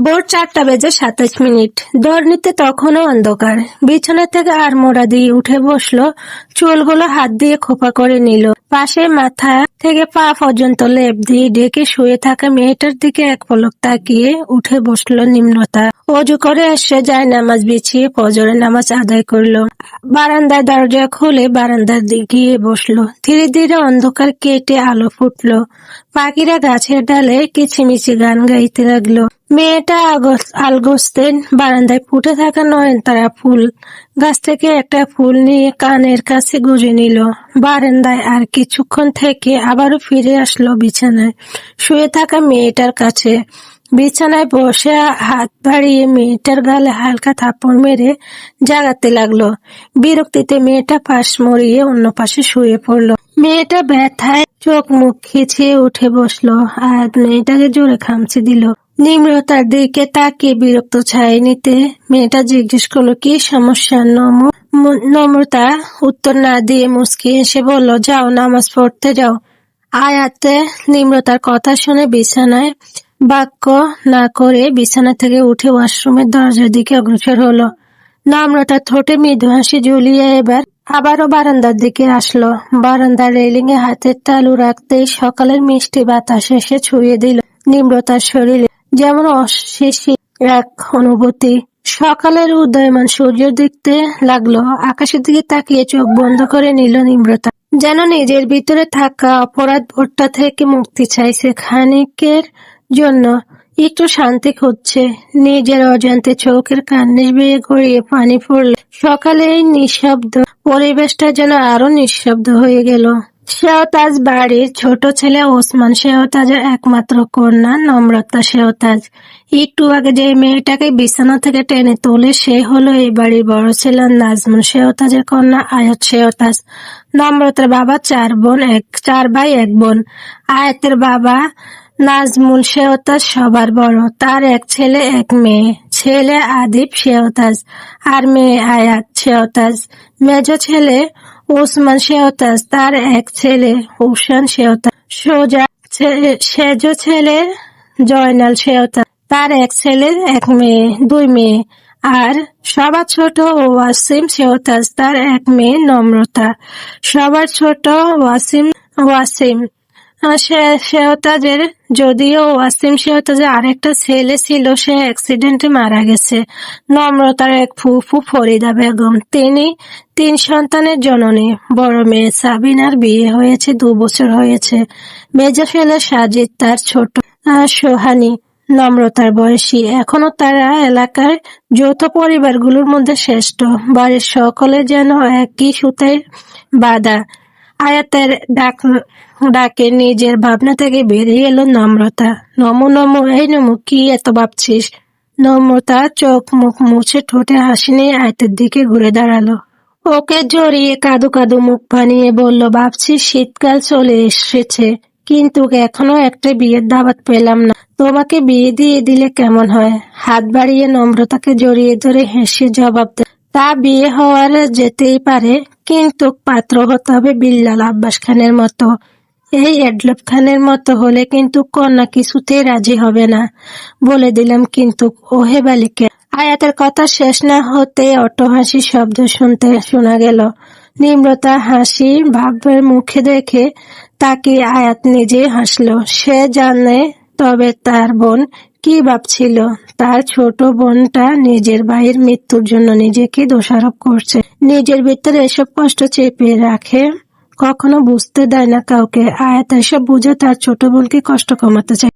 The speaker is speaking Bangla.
ভোর চারটা বেজে সাতাশ মিনিট। ধরনীতে তখনও অন্ধকার। বিছানা থেকে আর মোড়া দিয়ে উঠে বসল, চুলগুলো হাত দিয়ে খোপা করে নিল। পাশে মাথা থেকে পা পর্যন্ত লেপ দিয়ে ডেকে শুয়ে থাকা মেয়েটার দিকে এক পলক তাকিয়ে উঠে বসল নিম্নতা। অজু করে এসে যায় নামাজ বিছিয়ে ফজরের নামাজ আদায় করল। বারান্দায় দরজা খুলে বারান্দার দিকে গিয়ে বসল। ধীরে ধীরে অন্ধকার কেটে আলো ফুটলো। পাখিরা গাছের ডালে কিচিমিচি গান গাইতে লাগল। মেয়েটা আলগোস্তের বারান্দায় ফুটে থাকা নয়নতারা ফুল। গাছ থেকে একটা ফুল নিয়ে কানের কাছে গুজে নিল। বারান্দায় আর কিছুক্ষণ থেকে আবারও ফিরে আসলো বিছানায়। শুয়ে থাকা মেয়েটার কাছে। বিছানায় বসে হাত বাড়িয়ে মেয়েটার গালে হালকা থাপ্পড় মেরে জাগাতে লাগল। বিরক্তিতে মেয়েটা পাশ মরিয়ে অন্য পাশে শুয়ে পড়ল। মেয়েটা ব্যথায় চোখ মুখ খিচিয়ে উঠে বসল আর মেয়েটাকে জোরে খামচে দিল। নিম্রতার দিকে তাকিয়ে বিরক্ত ছাই নিতে। মেয়েটা জিজ্ঞেস করল, কি সমস্যা, নম? নম্রতা? উত্তর না দিয়ে মুসকি এসে বলল, যাও, নামাজ পড়তে যাও। আয়াতে নিম্রতার কথা শুনে বিছানায় বাক্য না করে বিছানা থেকে উঠে ওয়াশরুমের দরজার দিকে অগ্রসর হলো। নম্রতা ঠোঁটে মৃদু হাসি ঝুলিয়ে এবার আবারও বারান্দার দিকে আসলো। বারান্দার রেলিং এ হাতের তালু রাখতেই সকালের মিষ্টি বাতাস এসে ছুঁয়ে দিল নিম্রতার শরীরে। যেমন অশেষী এক অনুভূতি। সকালের উদয়মান সূর্য দেখতে লাগল, আকাশের দিকে তাকিয়ে চোখ বন্ধ করে নিল নিম্রতা যেন নিজের ভিতরে থাকা অপরাধ ভোটটা থেকে মুক্তি চাইছে খানিকের জন্য। একটু শান্তি খুঁজছে। নিজের অজান্তে চোখের কান্নিস বেয়ে গড়িয়ে পানি পড়লে। সকালে নিঃশব্দ পরিবেশটা যেন আরও নিঃশব্দ হয়ে গেল। শেওতাজ বাড়ির ছোট ছেলে ওসমান শেওতাজের একমাত্র কন্যা নম্রতা শেওতাজ। একটু আগে যে মেয়েটাকে বিছানা থেকে টেনে তোলে, সে হলো এই বাড়ির বড় ছেলে নাজমুল শেওতাজের কন্যা আয়াত শেওতাজ। নম্রতার বাবা চার বোন, এক, চার ভাই, এক বোন। আয়াতের বাবা নাজমুল শেওতাজ সবার বড়। তার এক ছেলে, এক মেয়ে। ছেলে আদিব শেওতাজ আর মেয়ে আয়াত শেওতাজ। মেজ ছেলে ওসমান শেওতাজ তার এক ছেলে হুসান শেওতাজ সোজা সেজ ছেলে জয়নাল শেওতাজ তার এক ছেলে, এক মেয়ে, দুই মেয়ে, আর সবার ছোট ওয়াসিম শেওতাজ তার এক মেয়ে, নম্রতা। সবার ছোট ওয়াসিম ওয়াসিম আহ, সে- শেওতাজের যদিও ওয়াসিম শেওতাজের আরেকটা ছেলে ছিল সে অ্যাক্সিডেন্টে মারা গেছে। নম্রতার এক ফুফু ফরিদা বেগম। তিনি তিন সন্তানের জননী। বড় মেয়ে সাবিনার বিয়ে হয়েছে দু বছর হয়েছে। মেজো ছেলে সাজিদ তার ছোট সোহানি। নম্রতার বয়সী। এখনও তারা এলাকার যৌথ পরিবারগুলোর মধ্যে শ্রেষ্ঠ। বাড়ির সকলে যেন একই সুতায় বাঁধা। আয়াতের ডাক, ডাকে নিজের ভাবনা থেকে বেরিয়ে এলো নম্রতা। নমো নমো, এই নমো, কি এত ভাবছিস? নম্রতা চোখ, মুখ মুছে ঠোঁটে হাসি নিয়ে আয়াতের দিকে ঘুরে দাঁড়াল। ওকে জড়িয়ে কাদু কাদু মুখ বানিয়ে বলল ভাবছি শীতকাল চলে এসেছে, কিন্তু এখনও একটা বিয়ের দাওয়াত পেলাম না। তোমাকে বিয়ে দিয়ে দিলে কেমন হয়? হাত বাড়িয়ে নম্রতাকে জড়িয়ে ধরে হেসে জবাব দেয় তা বিয়ে হওয়ার যেতেই পারে, কিন্তু পাত্র হতে হবে বিল্লাল আব্বাস খানের মতো। এই এডলব খানের মতো হলে কিন্তু কন্যা কিছুতেই রাজি হবে না। বলে দিলাম কিন্তু ওহে বালিকে। আয়াতের কথা শেষ না হতে অটো হাসি শব্দ শুনতে শোনা গেল। নিম্রতা হাসি ভাবের মুখে দেখে তাকে আয়াত নিজে হাসলো। সে জানে তবে তার বোন কি ভাবছিল? তার ছোট বোনটা নিজের ভাইয়ের মৃত্যুর জন্য নিজেকে দোষারোপ করছে। নিজের ভিতরে এসব কষ্ট চেপে রাখে, কখনো বুঝতে দেয় না কাউকে। আয়াত এসব বুঝে তার ছোট বোনকে কষ্ট কমাতে চায়।